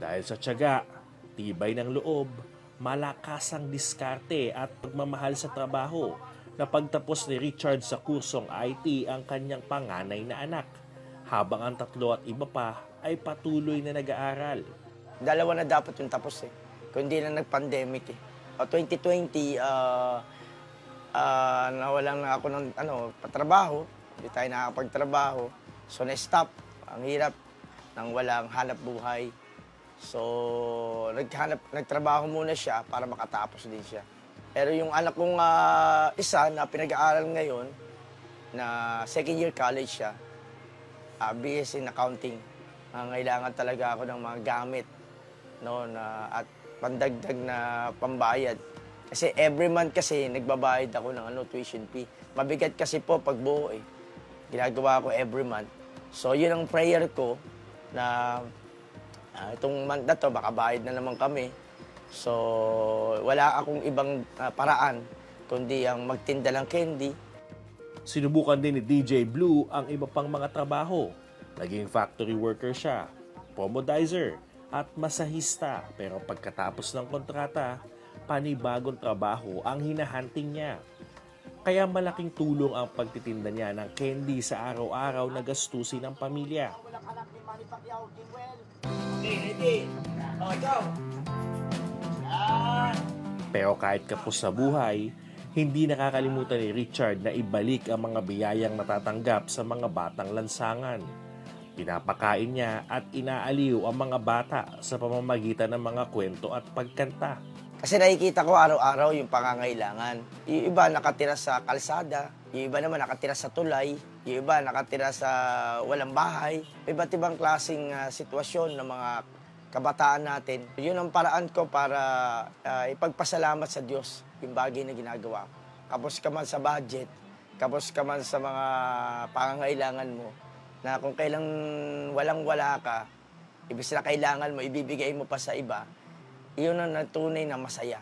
Dahil sa tiyaga, tibay ng loob, malakas ang diskarte at pagmamahal sa trabaho na pagtapos ni Richard sa kursong IT ang kanyang panganay na anak, habang ang tatlo at iba pa ay patuloy na nag-aaral. Dalawa na dapat yung tapos eh. Kung hindi na nag-pandemic eh. O 2020, ah ah, nawalan na ako ng ano, patrabaho. Hindi tayo nakakapagtrabaho. So na-stop. Ang hirap nang walang hanap buhay. So naghanap, nagtrabaho muna siya para makatapos din siya. Pero yung anak kong ah, isa na pinag-aaral ngayon, na second year college siya, uh, BS in accounting. Nangailangan talaga ako ng mga gamit no na at pandagdag na pambayad. Kasi every month kasi nagbabayad ako ng ano tuition fee. Mabigat kasi po pag buo eh. Ginagawa ko every month. So yun ang prayer ko na ah, itong month na to baka bayad na naman kami. So wala akong ibang ah, paraan kundi ang magtinda ng candy, Sinubukan din ni DJ Blue ang iba pang mga trabaho. Naging factory worker siya, pomodizer, at masahista. Pero pagkatapos ng kontrata, panibagong trabaho ang hinahunting niya. Kaya malaking tulong ang pagtitinda niya ng candy sa araw-araw na gastusin ng pamilya. Pero kahit kapos sa buhay, hindi nakakalimutan ni Richard na ibalik ang mga biyayang natatanggap sa mga batang lansangan. Pinapakain niya at inaaliw ang mga bata sa pamamagitan ng mga kwento at pagkanta. Kasi nakikita ko araw-araw yung pangangailangan. Yung iba nakatira sa kalsada, yung iba naman nakatira sa tulay, yung iba nakatira sa walang bahay. Iba't ibang klaseng ah, sitwasyon ng mga kabataan natin. Yun ang paraan ko para ah, ipagpasalamat sa Diyos yung bagay na ginagawa ko. Kapos ka man sa budget, kapos ka man sa mga pangangailangan mo, na kung kailang walang-wala ka, ibig na kailangan mo, ibibigay mo pa sa iba, iyon ang natunay na masaya.